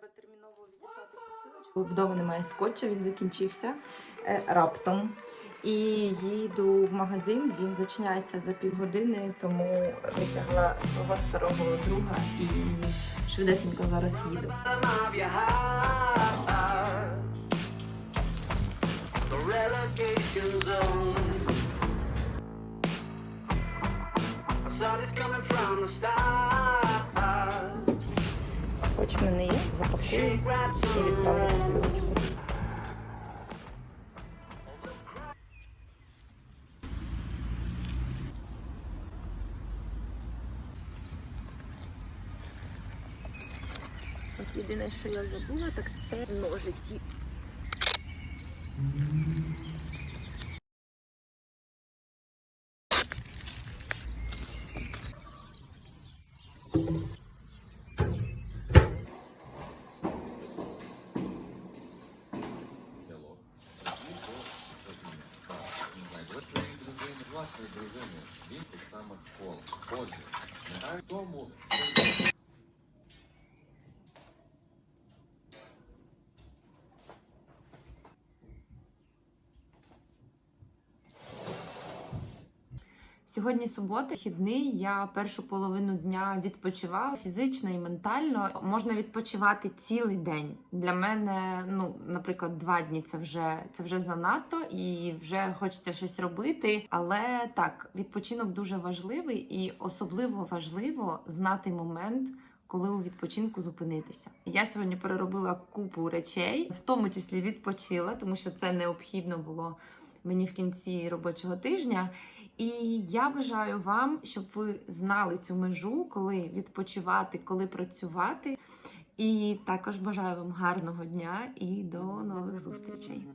треба терміново відіслати посилочку. Вдома немає скотча, він закінчився е, раптом. І їду в магазин, він зачиняється за півгодини, тому витягла свого старого друга і швидесенько зараз їду. saw this coming from the start. Скотч в мене є, запакую Shake right і відправлю to посилочку. От єдине, що я забула, так це ножиці. Власної дружини, він тих самих кол. Отже, в тому, Сьогодні субота, вихідний. Я першу половину дня відпочивала фізично і ментально. Можна відпочивати цілий день. Для мене, ну, наприклад, два дні це вже це вже занадто, і вже хочеться щось робити. Але так, відпочинок дуже важливий і особливо важливо знати момент. Коли у відпочинку зупинитися, я сьогодні переробила купу речей, в тому числі відпочила, тому що це необхідно було мені в кінці робочого тижня. І я бажаю вам, щоб ви знали цю межу, коли відпочивати, коли працювати. І також бажаю вам гарного дня і до нових зустрічей.